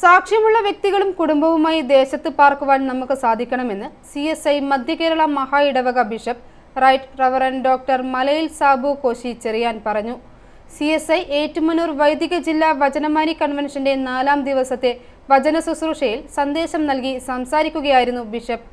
സാക്ഷ്യമുള്ള വ്യക്തികളും കുടുംബവുമായി ദേശത്ത് പാർക്കുവാൻ നമുക്ക് സാധിക്കണമെന്ന് സി എസ് ഐ മധ്യകേരള മഹാ ഇടവക ബിഷപ്പ് റൈറ്റ് റവറൻ ഡോക്ടർ മലയിൽ സാബു കോശി ചെറിയാൻ പറഞ്ഞു. സി എസ് ഐ ഏറ്റുമനൂർ വൈദിക ജില്ലാ വചനമാരി കൺവെൻഷന്റെ നാലാം ദിവസത്തെ വചന ശുശ്രൂഷയിൽ സന്ദേശം നൽകി സംസാരിക്കുകയായിരുന്നു ബിഷപ്പ്.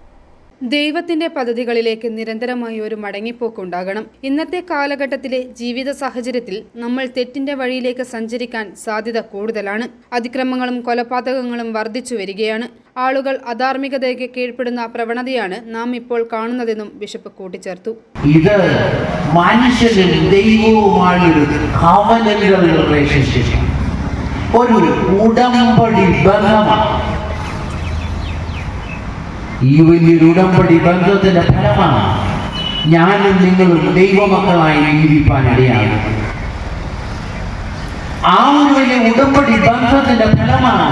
ദൈവത്തിന്റെ പദ്ധതികളിലേക്ക് നിരന്തരമായി ഒരു മടങ്ങിപ്പോക്കുണ്ടാകണം. ഇന്നത്തെ കാലഘട്ടത്തിലെ ജീവിത സാഹചര്യത്തിൽ നമ്മൾ തെറ്റിന്റെ വഴിയിലേക്ക് സഞ്ചരിക്കാൻ സാധ്യത കൂടുതലാണ്. അതിക്രമങ്ങളും കൊലപാതകങ്ങളും വർദ്ധിച്ചു വരികയാണ്. ആളുകൾ അധാർമികതയ്ക്ക് കീഴ്പ്പെടുന്ന പ്രവണതയാണ് നാം ഇപ്പോൾ കാണുന്നതെന്നും ബിഷപ്പ് കൂട്ടിച്ചേർത്തു. ഇത് മനുഷ്യനും ദൈവവുമായൊരു ഒരു ഉടമ്പടി ബന്ധമാണ്. ഈ വലിയൊരു ഉടമ്പടി ബന്ധത്തിന്റെ ഫലമാണ് ഞാനും നിങ്ങളും ദൈവമക്കളായി ജീവിപ്പാൻ ഇടയാകും. ആ ഒരു വലിയ ഉടമ്പടി ബന്ധത്തിന്റെ ഫലമാണ്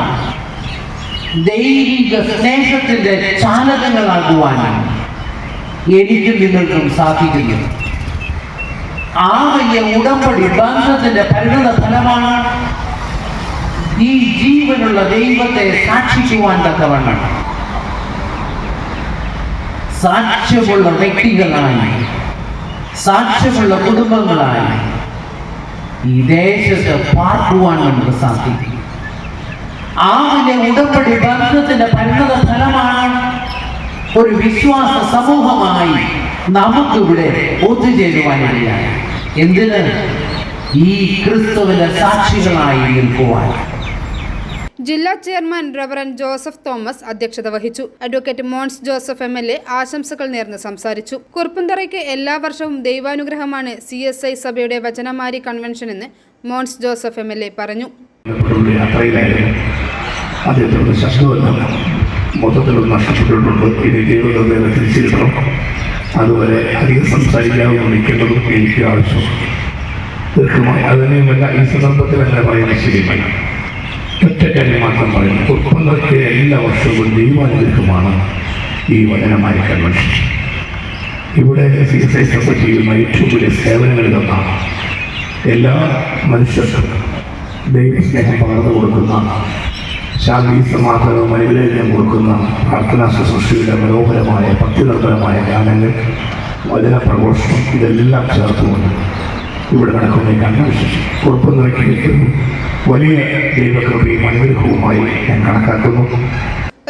ദൈവിക സ്നേഹത്തിന്റെ ചാലകങ്ങളാകുവാൻ എനിക്കും നിങ്ങൾക്കും സാധിക്കുന്നു ആ വലിയ ഉടമ്പടി ബന്ധത്തിന്റെ പരിണത ഫലമാണ് ഈ ജീവനുള്ള ദൈവത്തെ സാക്ഷിക്കുവാൻ തക്കവണ്ണം സാക്ഷ്യമുള്ള വ്യക്തികളായി സാക്ഷ്യമുള്ള കുടുംബങ്ങളായി ഈ ദേശത്ത് പാർക്കുവാൻ നമുക്ക് സാധിക്കും. ആ വലിയ ഉടമ്പടി ബന്ധത്തിന്റെ പരിണത ഫലമാണ്. ഒരു വിശ്വാസ സമൂഹമായി നമുക്കിവിടെ ഒത്തുചേരുവാനിടയായി എന്തിന്? ഈ ക്രിസ്തുവിന്റെ സാക്ഷികളായി നിൽക്കുവാൻ. ജില്ലാ ചെയർമാൻ റവറൻ ജോസഫ് തോമസ് അധ്യക്ഷത വഹിച്ചു. Advocate Mons Joseph M L A ആശംസകൾ നേർന്ന് സംസാരിച്ചു. കുറുപ്പന്തറയ്ക്ക് എല്ലാ വർഷവും ദൈവാനുഗ്രഹമാണ് സി എസ് ഐ സഭയുടെ വചനമാരി കൺവെൻഷൻ എന്ന് Mons Joseph M L A പറഞ്ഞു. മൊത്തത്തിലൊന്ന് നഷ്ടപ്പെട്ടിട്ടുണ്ട്. ഇനി ദൈവത്തെ തിരിച്ചിരിക്കണം അതുവരെ അധികം സംസാരിക്കാതെ നിൽക്കേണ്ടതും എനിക്ക് ആവശ്യം തീർച്ചയായും അതിനെയുമല്ല ഈ സന്ദർഭത്തിൽ തന്നെ പറയുന്നത് ശരിയല്ല ഒറ്റ കാര്യം മാത്രം പറയുന്നു ഉത്പന്നത്തെ എല്ലാ വർഷവും ദൈവാനുഗ്രഹമാണ് ഈ വചനമായി കൺവെൻഷൻ ഇവിടെ ചെയ്യുന്ന ഏറ്റവും വലിയ സേവനങ്ങളിലൊന്നാണ് എല്ലാ മനുഷ്യർക്കും ദൈവസ്നേഹം പകർന്നു കൊടുക്കുന്ന ശാന്തി സമാധാനവും അനുഗ്രഹം കൊടുക്കുന്ന പ്രാർത്ഥനാ ശുശ്രൂഷയുടെ മനോഹരമായ ഭക്തിനിർഭരമായ ഗാനങ്ങൾ വചന പ്രഘോഷണം ഇതെല്ലാം ചേർത്തുകൊണ്ട് ഇവിടെ നടക്കുന്ന ഈ കൺവെൻഷൻ കുഴപ്പം നിറയ്ക്കുന്ന വലിയ ദൈവകൃപയും അനുഗ്രഹവുമായി ഞാൻ കണക്കാക്കുന്നു.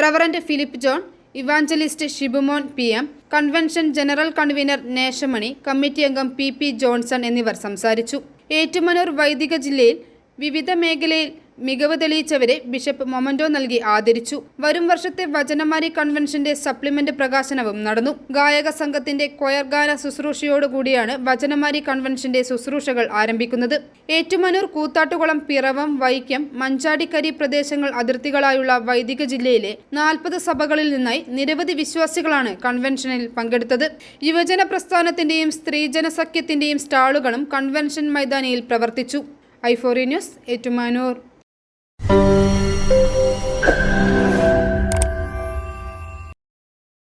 Reverend Philip John evangelist Shibumon P M convention general convener Nesamani committee അംഗം പി പി ജോൺസൺ എന്നിവർ സംസാരിച്ചു. ഏറ്റുമനൂർ വൈദിക ജില്ലയിൽ വിവിധ മേഖലയിൽ മികവ് തെളിയിച്ചവരെ ബിഷപ്പ് മൊമന്റോ നൽകി ആദരിച്ചു. വരും വർഷത്തെ വചനമാരി കൺവെൻഷന്റെ സപ്ലിമെന്റ് പ്രകാശനവും നടന്നു. ഗായക സംഘത്തിന്റെ കൊയർ ഗാന ശുശ്രൂഷയോടുകൂടിയാണ് വചനമാരി കൺവെൻഷന്റെ ശുശ്രൂഷകൾ ആരംഭിക്കുന്നത്. ഏറ്റുമാനൂർ കൂത്താട്ടുകുളം പിറവം വൈക്കം മഞ്ചാടിക്കരി പ്രദേശങ്ങൾ അതിർത്തികളായുള്ള വൈദിക ജില്ലയിലെ നാൽപ്പത് സഭകളിൽ നിന്നായി നിരവധി വിശ്വാസികളാണ് കൺവെൻഷനിൽ പങ്കെടുത്തത്. യുവജന പ്രസ്ഥാനത്തിന്റെയും സ്ത്രീജന സഖ്യത്തിന്റെയും സ്റ്റാളുകളും കൺവെൻഷൻ മൈതാനിയിൽ പ്രവർത്തിച്ചു. ഐഫോറി ന്യൂസ് ഏറ്റുമാനൂർ.